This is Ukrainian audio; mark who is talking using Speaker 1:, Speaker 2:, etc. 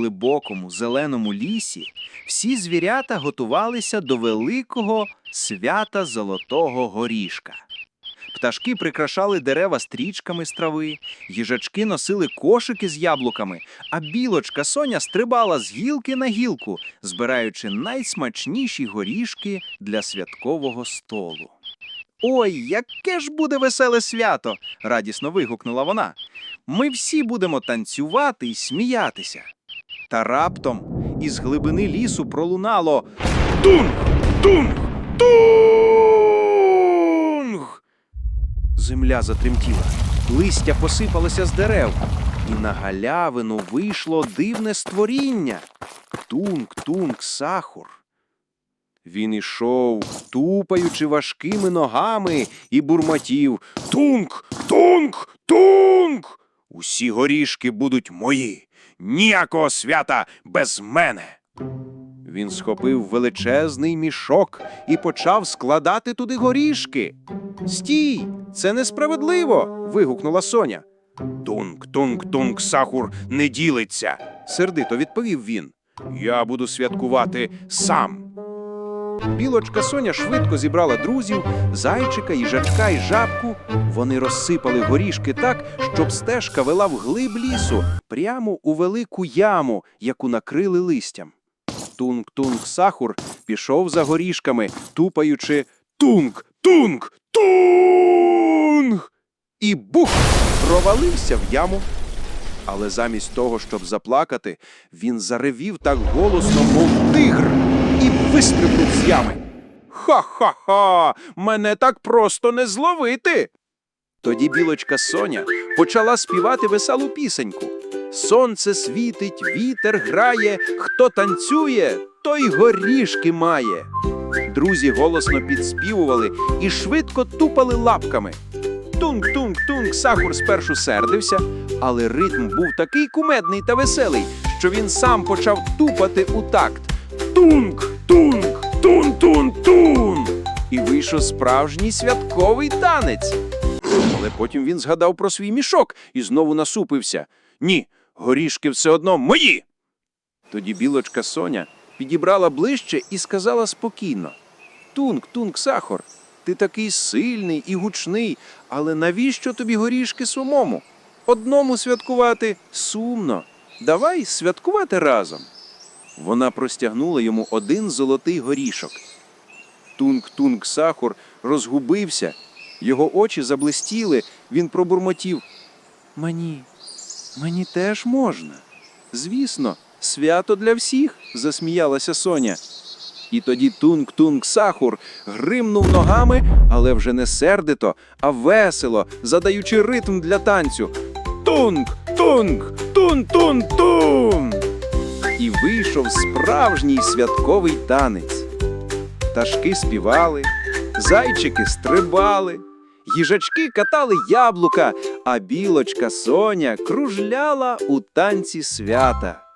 Speaker 1: глибокому зеленому лісі всі звірята готувалися до великого свята Золотого горішка. Пташки прикрашали дерева стрічками з трави, їжачки носили кошики з яблуками, а білочка Соня стрибала з гілки на гілку, збираючи найсмачніші горішки для святкового столу. Ой, яке ж буде веселе свято! радісно вигукнула вона. Ми всі будемо танцювати і сміятися. Та раптом із глибини лісу пролунало Тунг! Тунг! Тунг! Земля затремтіла, листя посипалося з дерев, і на галявину вийшло дивне створіння. Тунг-тунг сахур. Він ішов, тупаючи важкими ногами, і бурмотів Тунг, тунг, тунг. Усі горішки будуть мої. Ніякого свята без мене. Він схопив величезний мішок і почав складати туди горішки. Стій, це несправедливо. вигукнула Соня. Тунг, тунг, тунг, сахур не ділиться, сердито відповів він. Я буду святкувати сам. Білочка Соня швидко зібрала друзів, зайчика, їжачка і жабку. Вони розсипали горішки так, щоб стежка вела в глиб лісу, прямо у велику яму, яку накрили листям. Тунг-тунг сахур пішов за горішками, тупаючи тунг, тунг, тунг. І бух! провалився в яму. Але замість того, щоб заплакати, він заревів так голосно, мов тигр, і вистрибнув з ями. Ха-ха-ха! Мене так просто не зловити. Тоді білочка Соня почала співати веселу пісеньку. Сонце світить, вітер грає, хто танцює, той горішки має. Друзі голосно підспівували і швидко тупали лапками. Тунг-тунг-тунг сахур спершу сердився, але ритм був такий кумедний та веселий, що він сам почав тупати у такт. Тунг, тунг, тун-тун-тун. І вийшов справжній святковий танець. Але потім він згадав про свій мішок і знову насупився. Ні, горішки все одно мої. Тоді білочка Соня підібрала ближче і сказала спокійно: Тунг, тунг, сахар, ти такий сильний і гучний, але навіщо тобі горішки самому? Одному святкувати сумно. Давай святкувати разом. Вона простягнула йому один золотий горішок. Тунг-тунг сахур розгубився, його очі заблистіли, він пробурмотів. Мені, мені теж можна. Звісно, свято для всіх, засміялася Соня. І тоді тунг-тунг сахур гримнув ногами, але вже не сердито, а весело, задаючи ритм для танцю. Тунг, тунг, тун-тун-тун. І вийшов справжній святковий танець. Ташки співали, зайчики стрибали, їжачки катали яблука, а білочка Соня кружляла у танці свята.